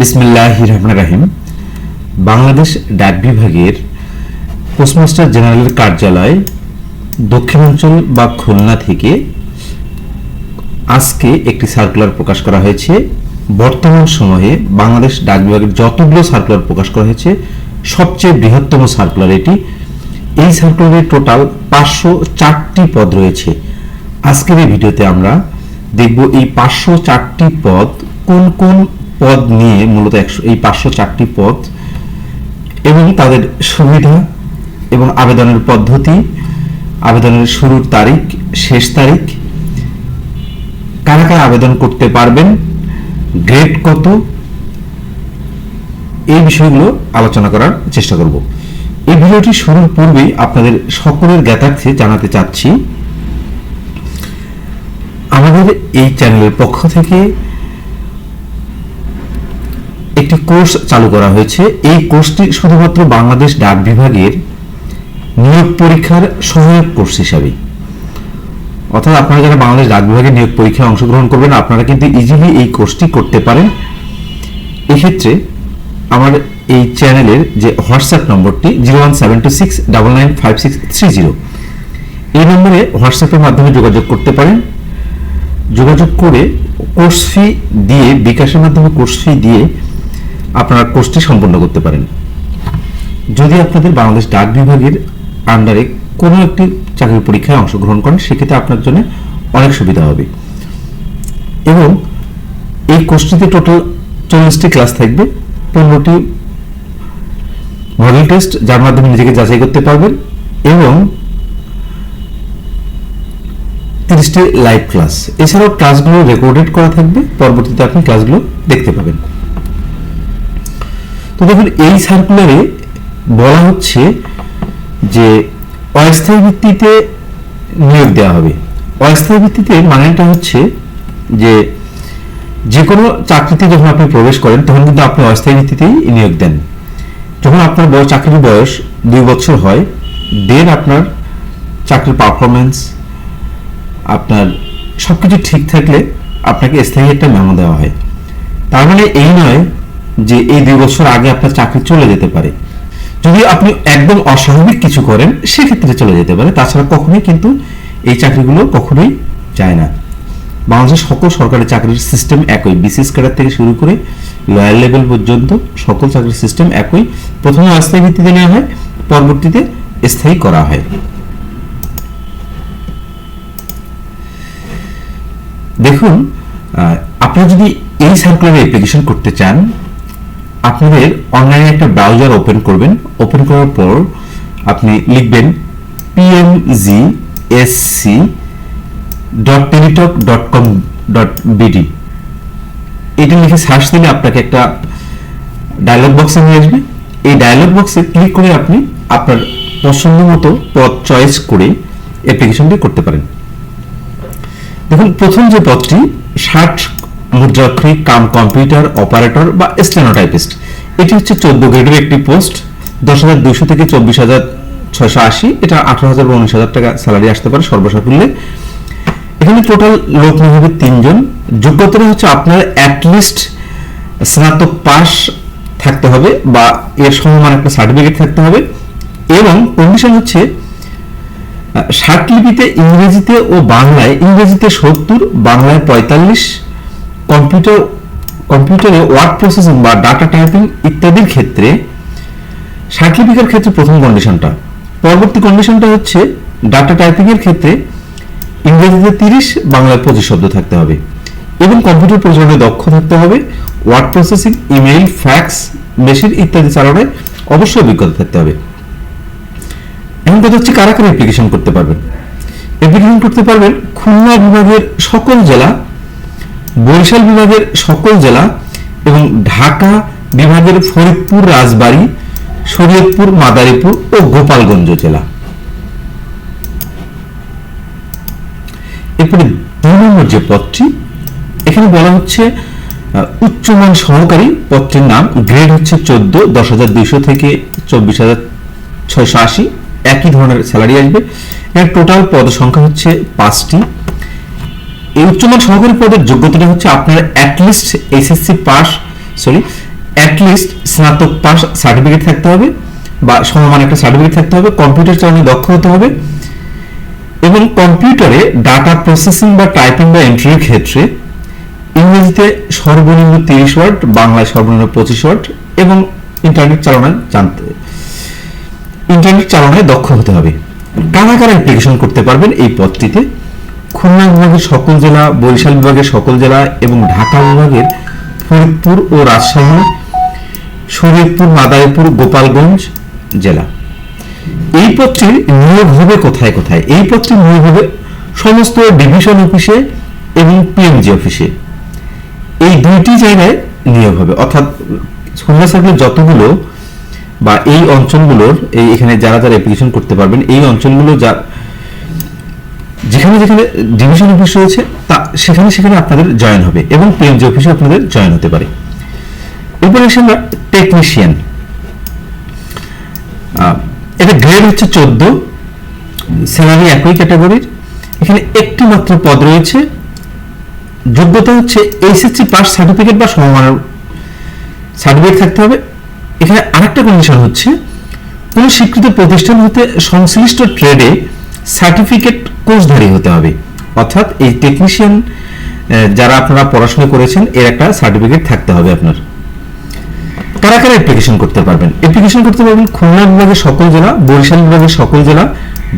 বিসমিল্লাহ রহমান রাহিম। বাংলাদেশ ডাক বিভাগের পোস্টমাস্টার জেনারেলের কার্যালয় দক্ষিণাঞ্চল বা খুলনা থেকে আজকে একটি সার্কুলার প্রকাশ করা হয়েছে। বর্তমান সময়ে বাংলাদেশ ডাক বিভাগের যতগুলো সার্কুলার প্রকাশ করা হয়েছে, সবচেয়ে বৃহত্তম সার্কুলার এটি। এই সার্কুলারে টোটাল পাঁচশো চারটি পদ রয়েছে। আজকের এই ভিডিওতে আমরা দেখব এই পাঁচশো চারটি পদ কোন কোন পদ নিয়ে মূলত একশো, এই পাঁচশো চারটি পদ এবং তাদের সুবিধা এবং আবেদনের পদ্ধতি, আবেদনের শুরুর তারিখ, শেষ তারিখ, কারা কারা আবেদন করতে পারবেন, গ্রেড কত, এই বিষয়গুলো আলোচনা করার চেষ্টা করব। এই ভিডিওটি শুরুর পূর্বেই আপনাদের সকলের জ্ঞাতার্থে জানাতে চাচ্ছি, আমাদের এই চ্যানেলের পক্ষ থেকে একটি কোর্স চালু করা হয়েছে। এই কোর্সটি শুধুমাত্র বাংলাদেশ ডাক বিভাগের নিয়োগ পরীক্ষার সহায়ক কোর্স হিসাবে। অর্থাৎ আপনারা যারা বাংলাদেশ ডাক বিভাগের নিয়োগ পরীক্ষায় অংশগ্রহণ করবেন, আপনারা কিন্তু ইজিলি এই কোর্সটি করতে পারেন। এক্ষেত্রে আমার এই চ্যানেলের যে হোয়াটসঅ্যাপ নম্বরটি zero one seven two six double nine five six three zero. এই নম্বরে হোয়াটসঅ্যাপের মাধ্যমে যোগাযোগ করতে পারেন। যোগাযোগ করে কোর্স ফি দিয়ে, বিকাশের মাধ্যমে কোর্স ফি দিয়ে আপনারা কোর্সটি সম্পন্ন করতে পারেন। যদি আপনাদের বাংলাদেশ ডাক বিভাগের আন্ডারে কোনো একটি চাকরির পরীক্ষায় অংশগ্রহণ করেন, সেক্ষেত্রে আপনার জন্য অনেক সুবিধা হবে। এবং এই কোর্সটিতে টোটাল চল্লিশটি ক্লাস থাকবে, পনেরোটি মডেল টেস্ট যার মাধ্যমে নিজেকে যাচাই করতে পারবেন, এবং তিরিশটি লাইভ ক্লাস এছাড়াও ক্লাসগুলো রেকর্ডেড করা থাকবে, পরবর্তীতে আপনি ক্লাসগুলো দেখতে পাবেন। তো দেখুন, এই সার্কুলারে বলা হচ্ছে যে অস্থায়ী ভিত্তিতে নিয়োগ দেওয়া হবে। অস্থায়ী ভিত্তিতে মানেটা হচ্ছে যে যে কোনো চাকরিতে যখন আপনি প্রবেশ করেন, তখন কিন্তু আপনি অস্থায়ী ভিত্তিতেই নিয়োগ দেন। যখন আপনার বয়স চাকরির বয়স দুই বছর হয় দেন আপনার চাকরির পারফরমেন্স আপনার সব কিছু ঠিক থাকলে আপনাকে স্থায়ী একটা মেমো দেওয়া হয়। তার মানে এই নয় যে এই দুই বছর আগে আপনার চাকরি চলে যেতে পারে। যদি আপনি একদম অস্বাভাবিক কিছু করেন সেক্ষেত্রে চলে যেতে পারে। তাছাড়া কখনোই কিন্তু এই চাকরিগুলো কখনোই যায় না। বাংলাদেশের সকল সরকারি চাকরির সিস্টেম একই। বিসিএস ক্যাডার থেকে শুরু করে লয়ার লেভেল পর্যন্ত সকল চাকরির সিস্টেম একই। প্রথমে অস্থায়ী ভিত্তিতে নেওয়া হয় পরবর্তীতে স্থায়ী করা হয়। দেখুন আহ, আপনারা যদি এই সার্কুলারে অ্যাপ্লিকেশন করতে চান আপনাদের অনলাইনে একটা ব্রাউজার ওপেন করবেন। ওপেন করার পর আপনি লিখবেন PMG SC dot Teletalk dot com dot BD এটা লিখে সার্চ দিলে আপনাকে একটা ডায়লগ বক্সে নিয়ে আসবে। এই ডায়লগ বক্সে ক্লিক করে আপনি আপনার পছন্দ মতো পথ চয়েস করে অ্যাপ্লিকেশনটি করতে পারেন। দেখুন, প্রথম যে পথটি ষাট মুদ্রাক্ষরিক কাম কম্পিউটার, অপারেটর বা স্টেনোটাইপিস্ট। এটি হচ্ছে চোদ্দ গ্রেডের একটি পোস্ট। দশ হাজার দুইশো থেকে চব্বিশ হাজার ছয়শো আশি। এটা আঠারো হাজার বা উনিশ হাজার টাকা স্যালারি আসতে পারে সর্বসাকুল্যে। এখানে টোটাল লোক হবে তিনজন। যোগ্যতাটা হচ্ছে আপনার অ্যাটলিস্ট স্নাতক পাস থাকতে হবে বা এর সমমান একটা সার্টিফিকেট থাকতে হবে। এবং কন্ডিশন হচ্ছে ষাট লিপিতে ইংরেজিতে ও বাংলায়, ইংরেজিতে সত্তর, বাংলায় পঁয়তাল্লিশ কম্পিউটার, কম্পিউটারে ওয়ার্ড প্রসেসিং বা ডাটা টাইপিং ইত্যাদির ক্ষেত্রে ষাট ক্ষেত্রে প্রথম কন্ডিশনটা পরবর্তী কন্ডিশনটা হচ্ছে ডাটা টাইপিং এর ক্ষেত্রে ইংরেজিতে তিরিশ, বাংলায় পঁচিশ শব্দ থাকতে হবে। এবং কম্পিউটার পরিচালনায় দক্ষ থাকতে হবে। Word processing, email, fax, machine ইত্যাদি চালানোয় অবশ্যই অভিজ্ঞতা থাকতে হবে। এখন কথা হচ্ছে কারা কারা অ্যাপ্লিকেশন করতে পারবেন? অ্যাপ্লিকেশন করতে পারবেন খুলনা বিভাগের সকল জেলা বরিশাল বিভাগের সকল জেলা এবং ঢাকা বিভাগের ফরিদপুর, রাজবাড়ী, শরীয়তপুর, মাদারীপুর ও গোপালগঞ্জ জেলা। এরপরে দুই নম্বর যে পদটি, এখানে বলা হচ্ছে উচ্চমান সহকারী পদটির নাম, গ্রেড হচ্ছে চোদ্দ, দশ হাজার দুইশো থেকে চব্বিশ হাজার ছয়শো আশি। একই ধরনের স্যালারি আসবে। এর টোটাল পদ সংখ্যা হচ্ছে পাঁচটি। এই উচ্চমান সহকারী পদের যোগ্যতাটা হচ্ছে আপনার at least SSC pass sorry at least স্নাতক পাস সার্টিফিকেট থাকতে হবে বা সমমান একটা সার্টিফিকেট থাকতে হবে কম্পিউটার চালানো দক্ষ হতে হবে এবং কম্পিউটারে ডাটা প্রসেসিং বা টাইপিং বা এন্ট্রির ক্ষেত্রে ইংরেজিতে সর্বনিম্ন তিরিশ ওয়ার্ড বাংলায় সর্বনিম্ন পঁচিশ ওয়ার্ড এবং ইন্টারনেট চালানো জানতে ইন্টারনেট চালানোয় দক্ষ হতে হবে। কারা কারা অ্যাপ্লিকেশন করতে পারবেন এই পদটিতে? খুলনা বিভাগের সকল জেলা, বরিশাল বিভাগের সকল জেলা এবং ঢাকা বিভাগের ফরিদপুর ও রাজশাহী, শরীয়তপুর, মাদারীপুর, গোপালগঞ্জ জেলা। এই পদটির নিয়োগ হবে কোথায় কোথায়? এই পদটির নিয়োগ হবে সমস্ত ডিভিশন অফিসে এবং পিএমজি অফিসে। এই দুইটি জায়গায় নিয়োগ হবে। অর্থাৎ খুলনা সার্কেলের যতগুলো বা এই অঞ্চলগুলোর, এই এখানে যারা যারা অ্যাপ্লিকেশন করতে পারবেন, এই অঞ্চলগুলো যা যেখানে যেখানে ডিভিশন অফিস রয়েছে, তা সেখানে সেখানে আপনাদের জয়েন হবে এবং পিএমজি অফিসে আপনাদের জয়েন হতে পারে। এরপরে আসি আমরা টেকনিশিয়ান এটা গ্রেড হচ্ছে চোদ্দ স্যালারি একই ক্যাটাগরির এখানে একটি মাত্র পদ রয়েছে। যোগ্যতা হচ্ছে এইচএসসি পাস সার্টিফিকেট বা সমমানের সার্টিফিকেট থাকতে হবে। এখানে আরেকটা কন্ডিশন হচ্ছে, কোনো স্বীকৃত প্রতিষ্ঠান হতে সংশ্লিষ্ট ট্রেডে সার্টিফিকেট কোর্সধারী হতে হবে। অর্থাৎ এই টেকনিশিয়ান যারা আপনারা পড়াশোনা করেছেন, এর একটা সার্টিফিকেট থাকতে হবে আপনার। কারা কারা অ্যাপ্লিকেশন করতে পারবেন? অ্যাপ্লিকেশন করতে পারবেন খুলনা বিভাগের সকল জেলা, বরিশাল বিভাগের সকল জেলা,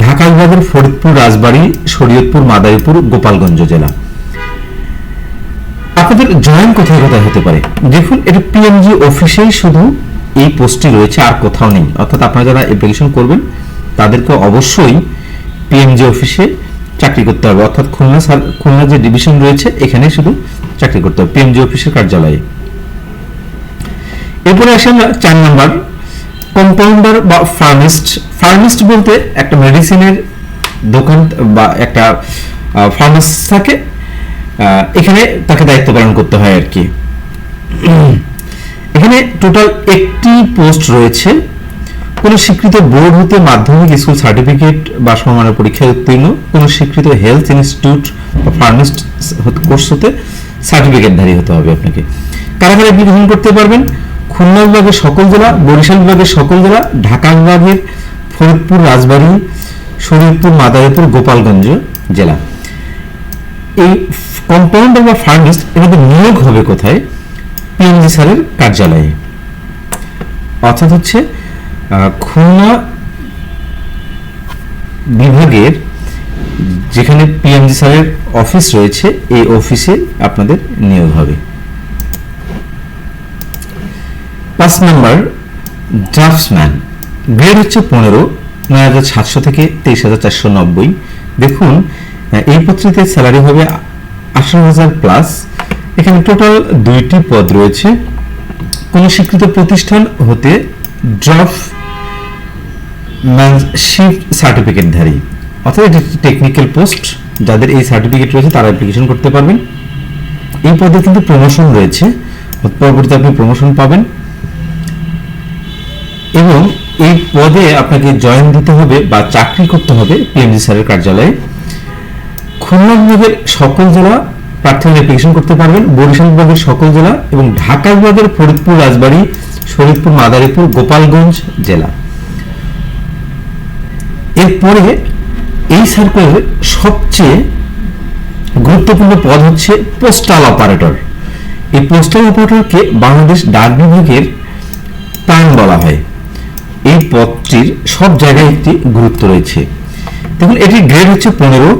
ঢাকা বিভাগের ফরিদপুর, রাজবাড়ী, শরীয়তপুর, মাদারীপুর, গোপালগঞ্জ জেলা। আপনাদের জয়েন কোথায় কোথায় হতে পারে? দেখুন, এটা পিএমজি অফিসেই শুধু এই পোস্টটি রয়েছে, আর কোথাও নেই। অর্থাৎ আপনারা যারা অ্যাপ্লিকেশন করবেন, তাদেরকে অবশ্যই পিএমজি অফিসে চাকরি করতে হবে। অর্থাৎ খুলনা সার- খুলনা যে ডিভিশন রয়েছে, এখানে শুধু চাকরি করতে হবে পিএমজি অফিসের কার্যালয়ে। এরপরে আসি আমরা চার নাম্বার কম্পাউন্ডার বা ফার্মিস্ট ফার্মিস্ট বলতে একটা মেডিসিনের দোকান বা একটা ফার্মাসি থাকে এখানে তাকে দায়িত্ব পালন করতে হয় আর কি। এখানে টোটাল একটি পোস্ট রয়েছে কোন স্বীকৃত বোর্ড হতে মাধ্যমিক স্কুল সার্টিফিকেট বা সমানের পরীক্ষায় উত্তীর্ণ, কোন স্বীকৃত হেলথ ইনস্টিটিউট বা ফার্মিস্ট কোর্স হতে সার্টিফিকেটধারী হতে হবে আপনাকে। কারা কারা অ্যাপ্লিকেশন করতে পারবেন। খুলনা বিভাগের সকল জেলা, বরিশাল বিভাগের সকল জেলা, ঢাকা বিভাগের ফরিদপুর, রাজবাড়ী, শরীরপুর, মাদারীপুর, গোপালগঞ্জ জেলা। এই কম্পাউন্ডার বা ফার্মিস্ট এনাদের নিয়োগ হবে কোথায়? পিএমজি স্যারের কার্যালয়ে। অর্থাৎ হচ্ছে খুলনা বিভাগের যেখানে পিএমজি স্যারের অফিস রয়েছে, এই অফিসে আপনাদের নিয়োগ হবে। পাঁচ নাম্বার ড্রাফটসম্যান গ্রেড হচ্ছে পনেরো, নয় হাজার সাতশো থেকে তেইশ হাজার চারশো নব্বই। দেখুন এই পত্রিতে স্যালারি হবে আঠারো হাজার প্লাস এখানে টোটাল দুইটি পদ রয়েছে। কোন স্বীকৃত প্রতিষ্ঠান হতে ড্রাফ ম্যানশিপ সার্টিফিকেটধারী অর্থাৎ এটি টেকনিক্যাল পোস্ট যাদের এই সার্টিফিকেট রয়েছে তারা অ্যাপ্লিকেশন করতে পারবেন। এই পদে কিন্তু প্রমোশন রয়েছে। পরবর্তীতে আপনি প্রমোশন পাবেন। এবং এই পদে আপনাকে জয়েন দিতে হবে বা চাকরি করতে হবে পিএমজি স্যারের কার্যালয়ে। খুলনা বিভাগের সকল জেলা প্রার্থীরা অ্যাপ্লিকেশন করতে পারবেন। বরিশাল বিভাগের সকল জেলা এবং ঢাকা বিভাগের ফরিদপুর, রাজবাড়ী, শরীরপুর, মাদারীপুর, গোপালগঞ্জ জেলা। এরপরে এই সার্কেলের সবচেয়ে গুরুত্বপূর্ণ পদ হচ্ছে পোস্টাল অপারেটর এই পোস্টাল অপারেটরকে বাংলাদেশ ডাক বিভাগের প্রাণ বলা হয়। এই পদটির সব জায়গায় একটি গুরুত্ব রয়েছে। দেখুন, এটির গ্রেড হচ্ছে পনেরো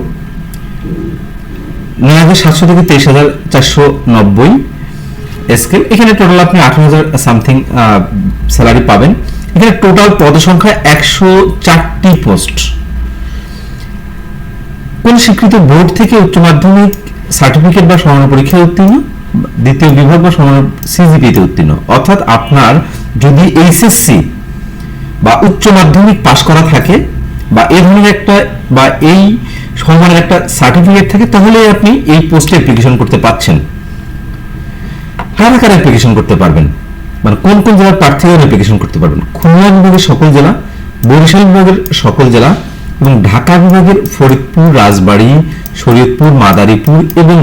নয় হাজার সাতশো থেকে তেইশ হাজার চারশো নব্বই। স্কেল এখানে টোটাল আপনি আঠারো হাজার সামথিং স্যালারি পাবেন। এখানে টোটাল পদসংখ্যা একশো চারটি পোস্ট কোন স্বীকৃত বোর্ড থেকে উচ্চ মাধ্যমিক সার্টিফিকেট বা সমান পরীক্ষায় উত্তীর্ণ? দ্বিতীয় বিভাগ বা সমান সিজিপিতে উত্তীর্ণ। অর্থাৎ আপনার যদি এইচএসসি বা উচ্চ মাধ্যমিক পাশ করা থাকে বা এই ধরনের একটা বা এই সমানের একটা সার্টিফিকেট থাকে, তাহলে আপনি এই পোস্টে অ্যাপ্লিকেশন করতে পারছেন। কারা কারা অ্যাপ্লিকেশন করতে পারবেন? মানে কোন কোন জেলার প্রার্থীরা অ্যাপ্লিকেশন করতে পারবেন? খুলনা বিভাগের সকল জেলা, বরিশাল বিভাগের সকল জেলা এবং ঢাকা বিভাগের ফরিদপুর, রাজবাড়ি, শরীয়তপুর, মাদারীপুর এবং